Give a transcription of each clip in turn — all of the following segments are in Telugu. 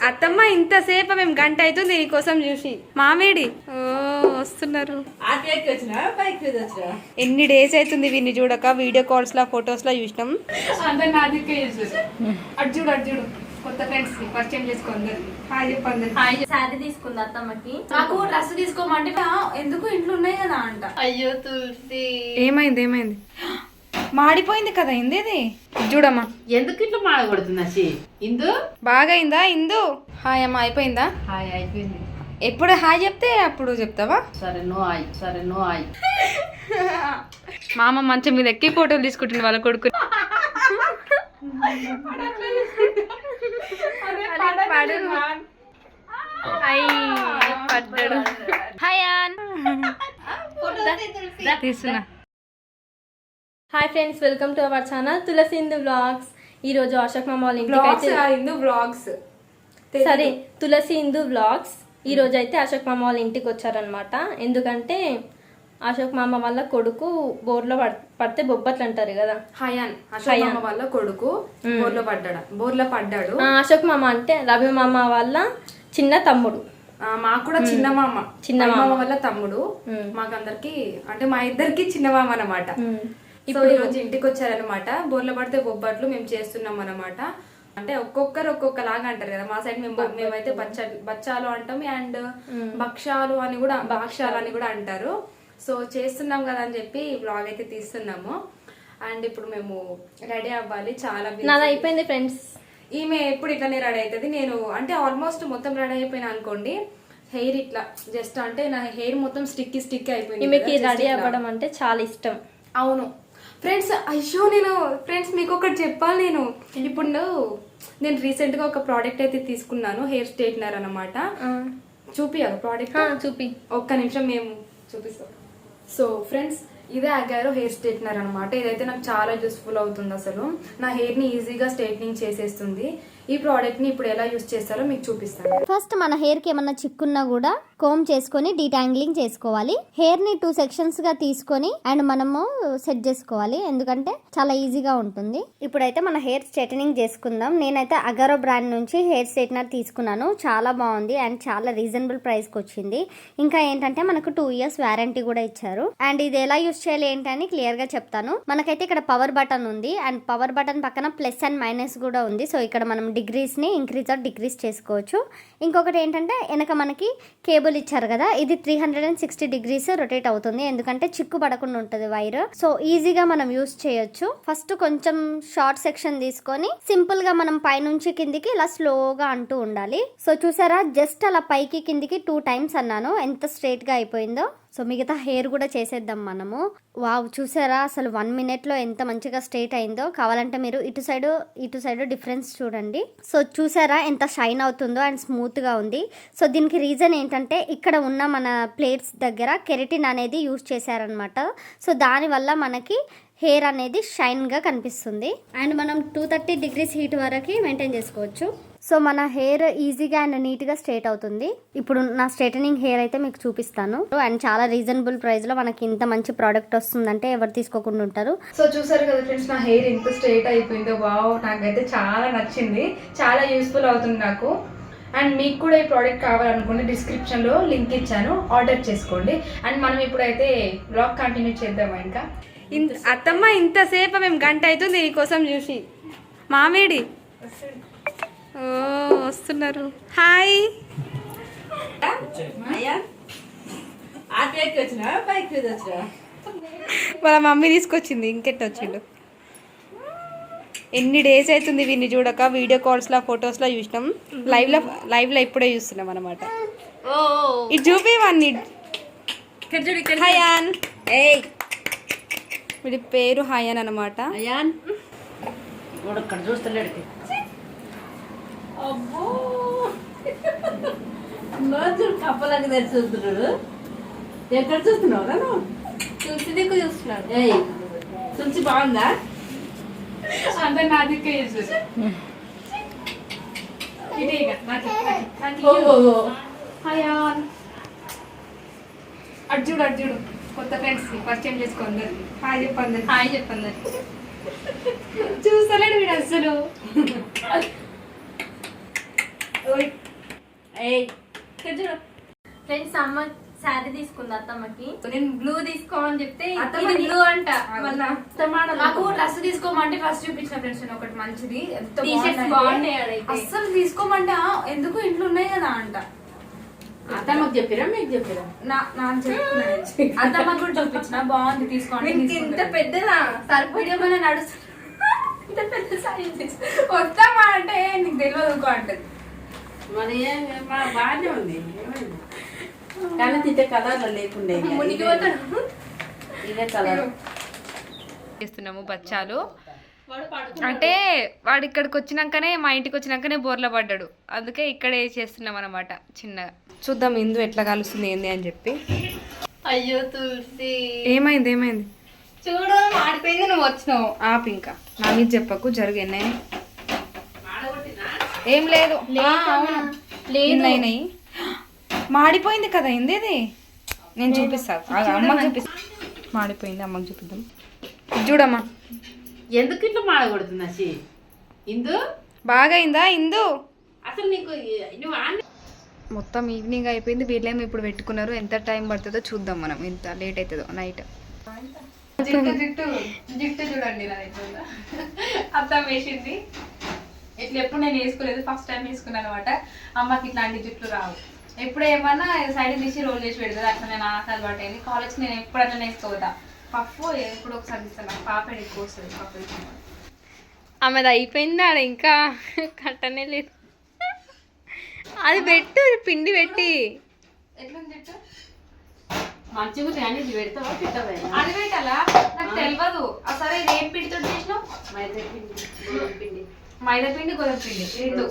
అత్తమ్మ ఇంతసేపు మేము గంట అవుతుంది నీకోసం చూసి. మామేడి? ఓ వస్తున్నారు. ఎన్ని డేస్ అవుతుంది వీడిని చూడక? వీడియో కాల్స్ లా ఫొటోస్ లా చూసినాం. కొత్త ఫ్రెండ్స్ పరిచయం చేసుకో అందరికి హాయ్ చెప్పు అందరికి శారీ తీసుకుంది అత్తమ్మకి. నాకు డ్రెస్ తీసుకోమంటే "ఆ, ఎందుకు ఇంట్లో ఉన్నాయి కదా అంట. అయ్యో తులసి. ఏమైంది ఏమైంది? మాడిపోయింది కదా ఇందేది చూడమ్మా. ఎందుకు ఇట్లా షీ ఇందు? బాగా అయిందా ఇందు? హాయ్ అమ్మ అయిపోయిందా? హాయ్ అయిపోయింది. ఎప్పుడు హాయ్ చెప్తే అప్పుడు చెప్తావా? సరే నో ఆయి సరే నో ఆయి మా అమ్మ మంచం మీద ఎక్కి ఫోటోలు తీసుకుంటుంది వాళ్ళ కొడుకు. హాయ్ తీస్తున్నా. Hi friends welcome to our channel Tulasi Indu blogs ఈ రోజు అశోక్ మామ వాళ్ళ ఇంటికి అయితే ఇందు బ్లాగ్స్ సరే తులసి ఇందు బ్లాగ్స్ ఈ రోజు అయితే అశోక్ మామ వాళ్ళ ఇంటికి వచ్చారనమాట ఎందుకంటే అశోక్ మామ వాళ్ళ కొడుకు బోర్లో పడ్- పడితే బొబ్బట్లు అంటారు కదా. హయాన్. అశోక్ మామ వాళ్ళ కొడుకు బోర్లో పడ్డాడు బోర్లో పడ్డాడు. అశోక్ మామ అంటే రవి మామ వాళ్ళ చిన్న తమ్ముడు. మాకు కూడా చిన్న మామ. చిన్న మామ వల్ల తమ్ముడు. మాకందరికి అంటే మా ఇద్దరికి చిన్న మామ అనమాట ఇప్పుడు ఈ రోజు ఇంటికి వచ్చారనమాట బోర్ల పడితే బొబ్బట్లు మేము చేస్తున్నాం అనమాట అంటే ఒక్కొక్కరు ఒక్కొక్కలాగా అంటారు కదా మా సైడ్ మేము మేమైతే బచ్చ బచ్చాలు అంటాం. అండ్ భక్షాలు అని కూడా భక్షాలు అని కూడా అంటారు. సో చేస్తున్నాం కదా అని చెప్పి బ్లాగ్ అయితే తీస్తున్నాము. అండ్ ఇప్పుడు మేము రెడీ అవ్వాలి. చాలా. నాది అయిపోయింది ఫ్రెండ్స్. ఈమె ఎప్పుడు ఇట్లానే రెడీ అవుతుంది నేను అంటే ఆల్మోస్ట్ మొత్తం రెడీ అయిపోయినా అనుకోండి. హెయిర్ ఇట్లా జస్ట్ అంటే నా హెయిర్ మొత్తం స్టిక్ స్టిక్ అయిపోయింది రెడీ. అవ్వడం అంటే చాలా ఇష్టం. అవును. ఫ్రెండ్స్ అయ్యో నేను ఫ్రెండ్స్ మీకు ఒకటి చెప్పాలి నేను. ఇప్పుడు నేను రీసెంట్గా ఒక ప్రోడక్ట్ అయితే తీసుకున్నాను హెయిర్ స్ట్రైట్నర్ అనమాట చూపియాలి ప్రోడక్ట్ చూపి. ఒక్క నిమిషం మేము చూపిస్తాం. సో ఫ్రెండ్స్ ఇదే అగారో హెయిర్ స్ట్రైట్నర్ అనమాట ఇదైతే నాకు చాలా యూస్ఫుల్ అవుతుంది అసలు. నా హెయిర్ని ఈజీగా స్ట్రైట్నింగ్ చేసేస్తుంది. ఈ ప్రోడక్ట్ని ఇప్పుడు ఎలా యూస్ చేస్తారో మీకు చూపిస్తాను. ఫస్ట్ మన హెయిర్కి ఏమన్నా చిక్కున్నా కూడా కోమ్ చేసుకొని డీటాంగ్లింగ్ చేసుకోవాలి. హెయిర్ని టూ సెక్షన్స్గా తీసుకొని అండ్ మనము సెట్ చేసుకోవాలి. ఎందుకంటే చాలా ఈజీగా ఉంటుంది. ఇప్పుడైతే మన హెయిర్ స్ట్రైటనింగ్ చేసుకుందాం. నేనైతే అగరో బ్రాండ్ నుంచి హెయిర్ స్ట్రైట్నర్ తీసుకున్నాను. చాలా బాగుంది అండ్ చాలా రీజనబుల్ ప్రైస్కి వచ్చింది. ఇంకా ఏంటంటే మనకు టూ ఇయర్స్ వ్యారంటీ కూడా ఇచ్చారు. అండ్ ఇది ఎలా యూస్ చేయాలి ఏంటని క్లియర్గా చెప్తాను. మనకైతే ఇక్కడ పవర్ బటన్ ఉంది. అండ్ పవర్ బటన్ పక్కన ప్లస్ అండ్ మైనస్ కూడా ఉంది. సో ఇక్కడ మనం డిగ్రీస్ని ఇంక్రీజ్ ఆర్ డిక్రీజ్ చేసుకోవచ్చు. ఇంకొకటి ఏంటంటే వెనక మనకి కేబుల్ ఇచ్చారు కదా ఇది three hundred and sixty degrees rotate అవుతుంది. ఎందుకంటే చిక్కు పడకుండా ఉంటుంది వైర్. సో ఈజీగా మనం యూస్ చేయొచ్చు. ఫస్ట్ కొంచెం షార్ట్ సెక్షన్ తీసుకొని సింపుల్గా మనం పైనుంచి కిందికి ఇలా స్లోగా అంటూ ఉండాలి. సో చూసారా జస్ట్ అలా పైకి కిందికి టూ టైమ్స్ అన్నాను. ఎంత స్ట్రేట్గా అయిపోయిందో. సో మిగతా హెయిర్ కూడా చేసేద్దాం మనము. వావ్ చూసారా? అసలు వన్ మినిట్లో ఎంత మంచిగా స్ట్రైట్ అయిందో. కావాలంటే మీరు ఇటు సైడ్ ఇటు సైడ్ డిఫరెన్స్ చూడండి. సో చూసారా? ఎంత షైన్ అవుతుందో అండ్ స్మూత్గా ఉంది. సో దీనికి రీజన్ ఏంటంటే ఇక్కడ ఉన్న మన ప్లేట్స్ దగ్గర కెరటిన్ అనేది యూజ్ చేశారనమాట సో దానివల్ల మనకి హెయిర్ అనేది షైన్గా కనిపిస్తుంది. అండ్ మనం టూ థర్టీ డిగ్రీస్ హీట్ వరకు మెయింటైన్ చేసుకోవచ్చు. సో మన హెయిర్ ఈజీగా అండ్ నీట్గా స్ట్రేట్ అవుతుంది. ఇప్పుడు నా స్ట్రైటనింగ్ హెయిర్ అయితే మీకు చూపిస్తాను. అండ్ చాలా రీజనబుల్ ప్రైస్లో మనకి ఇంత మంచి ప్రోడక్ట్ వస్తుందంటే ఎవరు తీసుకోకుండా ఉంటారు. సో చూసారు కదా ఫ్రెండ్స్ నా హెయిర్ ఎంత స్ట్రేట్ అయిపోయిందో. వావ్ నాకైతే చాలా నచ్చింది. చాలా యూస్ఫుల్ అవుతుంది నాకు. అండ్ మీకు కూడా ఈ ప్రోడక్ట్ కావాలనుకుంటే డిస్క్రిప్షన్లో లింక్ ఇచ్చాను. ఆర్డర్ చేసుకోండి. అండ్ మనం ఇప్పుడైతే బ్లాగ్ కంటిన్యూ చేద్దామా ఇంకా? అత్తమ్మ ఇంతసేపు మేము గంట అవుతుంది నీకోసం చూసి. మామేడి? ఓ వస్తున్నారు. హాయ్. వాళ్ళ మమ్మీ తీసుకొచ్చింది ఇంకెట్ వచ్చిండు? ఎన్ని డేస్ అవుతుంది వీడిని చూడక? వీడియో కాల్స్లో ఫొటోస్లో చూసినాం. లైవ్లో లైవ్లో ఇప్పుడే చూస్తున్నాం అనమాట ఇది చూపి వాడిని ఏయ్. వీడి పేరు హయాన్ అనమాట అక్కడ చూస్తలేడు అబ్బో! ఎక్కడ చూస్తున్నావు తులసి దిక్కు చూస్తున్నాడు. ఏయ్ తులసి బాగుందా? అందరు నా దిక్కే. హయాన్. అటు చూడు. కొత్త ఫ్రెండ్స్ పరిచయం చేసుకో అందరికి. హాయ్ చెప్పు అందరికి. హాయ్ చెప్పండి చూస్తలేడు వీడు అసలు ఏయ్. ఫ్రెండ్స్ అమ్మ శారీ తీసుకుంది అత్తమ్మకి. నేను బ్లూ తీసుకోమని చెప్తే బ్లూ అంట. నాకు డ్రెస్ తీసుకోమంటే డ్రెస్ చూపించిన ఫ్రెండ్స్ ఒకటి మంచిది. అస్సలు తీసుకోమంటే "ఆ, ఎందుకు ఇంట్లో ఉన్నాయి కదా అంట. అత్తమ్మకు చెప్పిరా మీకు చెప్పిరా? నా నాకు చెప్తున్నాను అత్తమ్మ కూడా చూపించిన బాగుంది తీసుకోండి ఇంత ఇంత పెద్దదా? సరిపోయి వీడియో మీద నడుస్తుంది ఇంత పెద్ద సైజ్ వస్తామా అంటే నీకు తెలియదు అంటది. మరి బాగానే ఉంది. ఏమైంది? కానీ తిట్టే కలర్లో లేకుండే ఇక. మునిగి ఇదే- పోతాడు ఇదే కలర్ చేస్తున్నాము బచ్చాలు. అంటే వాడు ఇక్కడికి వచ్చినాకనే మా ఇంటికి వచ్చినాకనే బోర్ల పడ్డాడు. అందుకే ఇక్కడే చేస్తున్నాం అనమాట చిన్నగా చూద్దాం ఇందు ఎట్లా కలుస్తుంది ఏంది అని చెప్పి. అయ్యో తులసి. ఏమైంది ఏమైంది? చూడు మాడిపోయింది నువ్వు వచ్చినావు. ఆపు ఇంకా. నా మీద చెప్పకు జరుగు ఎన్నైనా. ఏం లేదు. మాడిపోయింది కదా ఏంది? నేను చూపిస్తా. ఆగు, అమ్మకి చూపిస్తా. మాడిపోయింది అమ్మకి చూపిద్దాం. చూడమ్మా. ఎందుకు ఇట్లా మాడగొడుతుంది అసి ఇందు? బాగా అయిందా ఇందు? అసలు నీకు నువ్వు మొత్తం ఈవినింగ్ అయిపోయింది. వీళ్ళేమో ఇప్పుడు పెట్టుకున్నారు? ఎంత టైం పడుతుందో చూద్దాం మనం. ఎంత లేట్ అవుతుందో నైట్ జుట్టు జుట్టు జుట్టు చూడండి అర్థం వేసింది ఇట్లా ఎప్పుడు నేను వేసుకోలేదు. ఫస్ట్ టైం వేసుకున్నాను అనమాట. అమ్మకి ఇట్లాంటి జుట్లు రావు. ఎప్పుడు ఏమన్నా సైడ్ తీసి రోల్ చేసి పెడతారు. అట్లా నేను నాకు అలవాటు అయింది. కాలేజ్కి నేను ఎప్పుడు అట్లా వేసుకోవద్దా పప్పు ఎప్పుడు ఒకసారి ఇస్తాను పాప ఎక్కువ వస్తుంది పప్పు ఆమెది అయిపోయింది ఆడ ఇంకా కట్టనే లేదు. అది పెట్టు పిండి పెట్టి. ఎట్లుంది మంచిగా ఉంది కానీ ఇది పెడతావా పెట్టవా? అది పెట్టాలా? నాకు తెలియదు సరే ఇది ఏం పిండితో చేసినావు? మైదా పిండి గోధుమ పిండి. మైదా పిండి గోధుమ పిండి రెండు.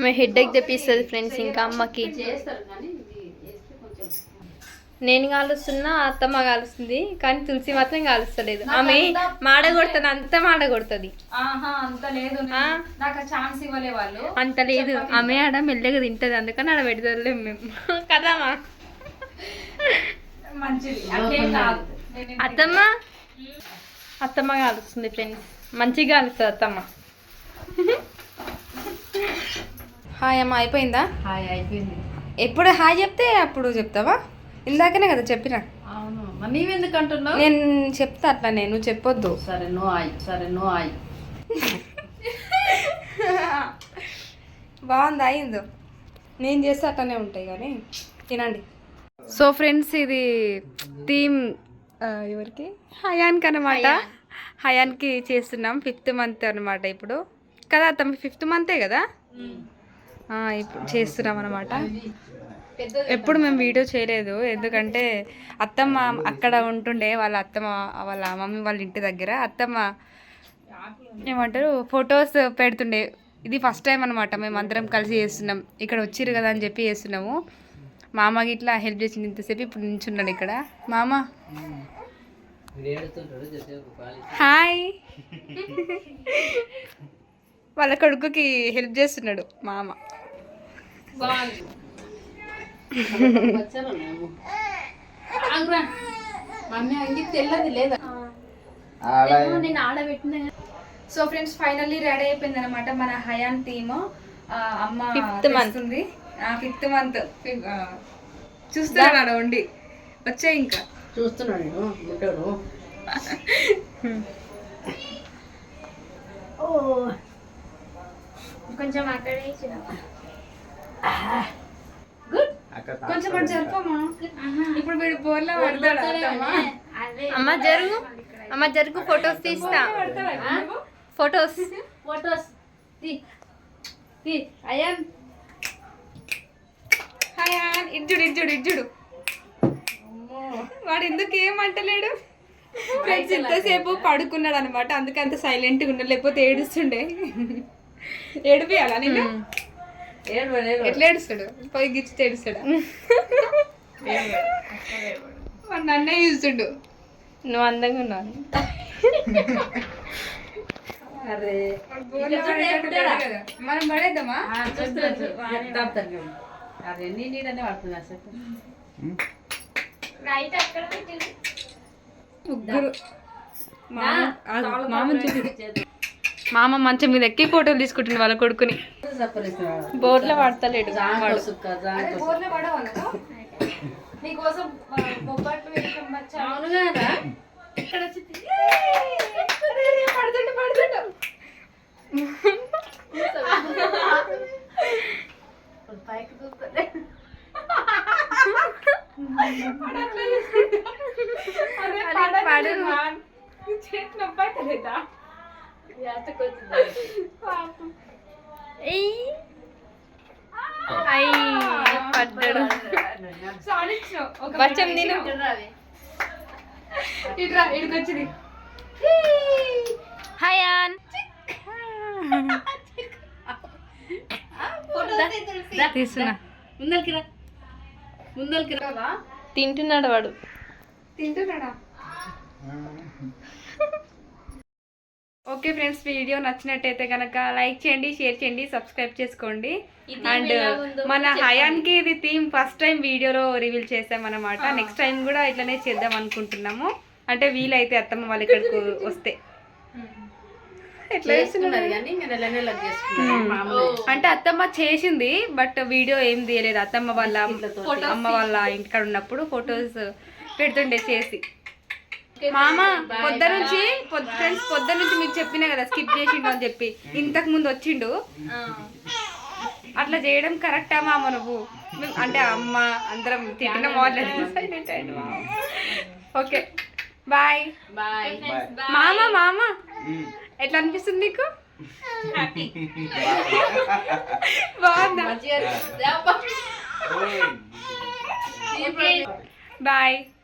మేము హెడ్ఏక్ తెప్పిస్తుంది ఫ్రెండ్స్ ఇంకా అమ్మకి. చేస్తారు కానీ ఇది కొంచెం నేను కాలుస్తున్నా అత్తమ్మ కాలుస్తుంది కానీ తులసి మాత్రం కాలుస్తలేదు. ఆమె మాడ కొడుతుంది అంతా మాడ కొడుతుంది. ఆహా అంత లేదు. ఆ? నాకు ఛాన్స్ ఇవ్వలే వాళ్ళు. అంత లేదు. ఆమె ఆడ మెల్లగా తింటది అందుకని ఆడ పెడతలేము మేము. కదామా మంచిది. అట్లేం కాదు. నేను అత్తమ్మ? అత్తమ్మ కాలుస్తుంది ఫ్రెండ్స్. మంచిగా కాలుస్తుంది అత్తమ్మ. హాయ్ అమ్మ అయిపోయిందా? హాయ్ అయిపోయింది. ఎప్పుడు హాయ్ చెప్తే అప్పుడు చెప్తావా? ఇందాకనే కదా చెప్పినా. అవును. మరి నీవెందుకు అంటున్నావు? నేను చెప్తా అట్లా నేను చెప్పొద్దు. సరే నో ఆయి సరే నో ఆయి బాగుంది అయిందో? నేను చేస్తే అట్లనే ఉంటాయి కానీ తినండి సో ఫ్రెండ్స్ ఇది థీమ్ ఎవరికి? హయాన్కి అనమాట హయాన్కి చేస్తున్నాం ఫిఫ్త్ మంత్ అనమాట ఇప్పుడు. కదా తమ ఫిఫ్త్ మంతే కదా? ఆ, ఇప్పుడు చేస్తున్నాం అనమాట ఎప్పుడు మేము వీడియో చేయలేదు. ఎందుకంటే అత్తమ్మ అక్కడ ఉంటుండే వాళ్ళ అత్తమ్మ వాళ్ళ మమ్మీ వాళ్ళ ఇంటి దగ్గర. అత్తమ్మ ఏమంటారు ఫొటోస్ పెడుతుండే. ఇది ఫస్ట్ టైం అనమాట మేము అందరం కలిసి చేస్తున్నాం. ఇక్కడ వచ్చిర్రు కదా అని చెప్పి చేస్తున్నాము. మామకి ఇట్లా హెల్ప్ చేసింది ఇంతసేపు ఇప్పుడు నించున్నాడు ఇక్కడ. మామ. హాయ్. వాళ్ళ కొడుకుకి హెల్ప్ చేస్తున్నాడు మామ. సో ఫ్రెండ్స్ ఫైనల్లీ రెడీ అయిపోయింది అనమాట మన హయాన్ థీమ్ అమ్మ Fifth month. తెస్తుంది. ఫిఫ్త్ మంత్ చూస్తున్నాడు ఉండి. వచ్చే ఇంకా. చూస్తున్నాడు నేను కొంచెం అక్కడే కొంచెం జరపమ్మా ఇప్పుడు వీడు బోర్లా పడతాడు. అమ్మ జరుగు. అమ్మ జరుగు ఫొటోస్ తీస్తా. ఫొటోస్. ఫోటోస్. తీ. తీ. అయాన్ హయాన్ ఇడ్జుడు ఇడ్జుడు ఇడ్జుడు వాడు ఎందుకు ఏమంటలేడు ఫ్రెండ్స్ ఇంతసేపు పడుకున్నాడు అనమాట అందుకే అంత సైలెంట్గా ఉన్నాడు. లేకపోతే ఏడుస్తుండే. ఏడిపియాలా నేను ఎట్లా ఏడుస్తాడు? పోయి గిచ్చితే ఏడుస్తాడు? వాడు నన్నే చూస్తుండు. నువ్వు అందంగా ఉన్నావు అరే. మనం పడేద్దామా? అరే నీ నీడనే పడుతున్నా చెప్పు. ముగ్గురు. మామ ఆగు, మామని చూపి మామ మంచం మీద ఎక్కి ఫోటోలు తీసుకుంటుంది వాళ్ళ కొడుకుని బోర్లో పడతలేడు. మా. నీ చేతి నొప్పి అవుతలేదా? పాపం. అయ్యి పడ్డాడు వచ్చం. ఇట్రా వచ్చింది హాయ్ ఆన్ తీసుకున్నా ముందరికి రా ముందరికి రా తింటున్నాడు వాడు తింటున్నాడా ఓకే ఫ్రెండ్స్ వీడియో నచ్చినట్టయితే కనుక లైక్ చేయండి షేర్ చేయండి సబ్స్క్రైబ్ చేసుకోండి. అండ్ మన హయాన్కి ఇది థీమ్ ఫస్ట్ టైం వీడియోలో రివీల్ చేసామన్నమాట. నెక్స్ట్ టైం కూడా ఇట్లనే చేద్దాం అనుకుంటున్నాము. అంటే వీలైతే అత్తమ్మ వాళ్ళ ఇక్కడికి వస్తే. అంటే అత్తమ్మ చేసింది బట్ వీడియో ఏం తీయలేదు. అత్తమ్మ వాళ్ళ అమ్మ వాళ్ళ ఇంటికాడ ఉన్నప్పుడు ఫొటోస్ పెడుతుండే చేసి. మామ పొద్దు నుంచి ఫ్రెండ్స్ పొద్దు నుంచి మీకు చెప్పినా కదా స్కిప్ చేసిండు అని చెప్పి. ఇంతకు ముందు వచ్చిండు. అట్లా చేయడం కరెక్టా మామ నువ్వు? అంటే అమ్మ అందరం తిట్టిన మాట్లాడి ఓకే బాయ్ బాయ్ మామ మామ. ఎట్లా అనిపిస్తుంది నీకు? బాగుందా? బాయ్